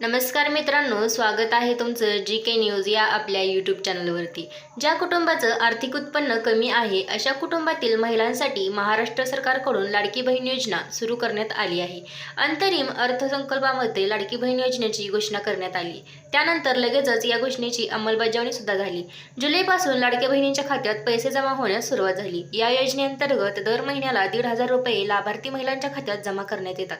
नमस्कार मित्रांनो स्वागत आहे तुमचं जी के न्यूज या आपल्या यूट्यूब चॅनलवरती ज्या कुटुंबाचं आर्थिक उत्पन्न कमी आहे अशा कुटुंबातील महिलांसाठी महाराष्ट्र सरकारकडून लाडकी बहीण योजना सुरू करण्यात आली आहे. अंतरिम अर्थसंकल्पामध्ये लाडकी बहीण योजनेची घोषणा करण्यात आली. त्यानंतर लगेचच या घोषणेची अंमलबजावणी सुद्धा झाली. जुलैपासून लाडक्या बहिणींच्या खात्यात पैसे जमा होण्यास सुरुवात झाली. या योजनेअंतर्गत दर महिन्याला दीड हजार रुपये लाभार्थी महिलांच्या खात्यात जमा करण्यात येतात.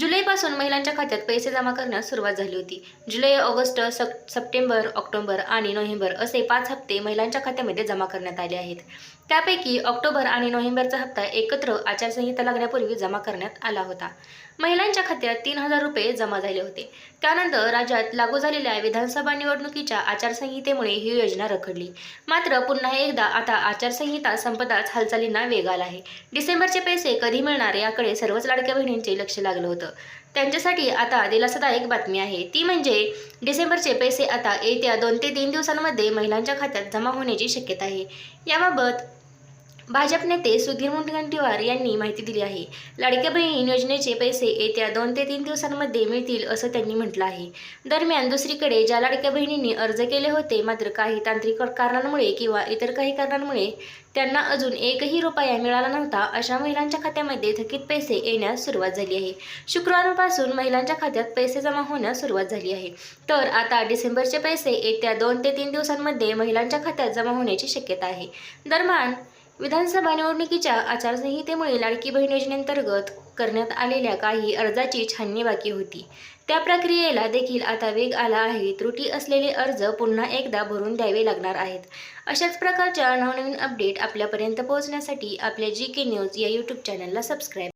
जुलैपासून महिलांच्या खात्यात पैसे जमा करण्यास सुरुवात झाली होती. जुलै ऑगस्ट सप सप्टेंबर ऑक्टोबर आणि नोव्हेंबर असे पाच हप्ते महिलांच्या खात्यामध्ये जमा करण्यात आले आहेत. त्यापैकी ऑक्टोबर आणि नोव्हेंबरचा हप्ता एकत्र आचारसंहिता लागण्यापूर्वी जमा करण्यात आला होता. महिलांच्या खात्यात तीन हजार रुपये जमा झाले होते. त्यानंतर राज्यात लागू झालेल्या विधानसभा निवडणुकीच्या आचारसंहितेमुळे ही योजना रखडली. मात्र पुन्हा एकदा आता आचारसंहिता संपताच हालचालींना वेग आला आहे. डिसेंबरचे पैसे कधी मिळणार याकडे सर्वच लाडक्या बहिणींचे लक्ष लागलं होतं. त्यांच्यासाठी आता दिलासादायक बातमी आहे. ती म्हणजे डिसेंबरचे पैसे आता येत्या दोन ते तीन दिवसांमध्ये महिलांच्या खात्यात जमा होण्याची शक्यता आहे. याबाबत भाजप नेते सुधीर मुनगंटीवार यांनी माहिती दिली आहे. लाडक्या बहीण योजनेचे पैसे येत्या दोन ते तीन दिवसांमध्ये मिळतील असं त्यांनी म्हटलं आहे. दरम्यान दुसरीकडे ज्या लाडक्या बहिणींनी अर्ज केले होते मात्र काही तांत्रिक कारणांमुळे किंवा इतर काही कारणांमुळे त्यांना अजून एकही रुपया मिळाला नव्हता अशा महिलांच्या खात्यामध्ये थकीत पैसे येण्यास सुरुवात झाली आहे. शुक्रवारपासून महिलांच्या खात्यात पैसे जमा होण्यास सुरुवात झाली आहे. तर आता डिसेंबरचे पैसे येत्या दोन ते तीन दिवसांमध्ये महिलांच्या खात्यात जमा होण्याची शक्यता आहे. दरम्यान विधानसभा निवडणुकीच्या आचारसंहितेमुळे लाडकी बहीण योजनेअंतर्गत करण्यात आलेल्या काही अर्जाची छाननी बाकी होती. त्या प्रक्रियेला देखील आता वेग आला आहे. त्रुटी असलेले अर्ज पुन्हा एकदा भरून द्यावे लागणार आहेत. अशाच प्रकारच्या नवनवीन अपडेट आपल्यापर्यंत पोहोचण्यासाठी आपल्या जी के न्यूज या यूट्यूब चॅनलला सबस्क्राईब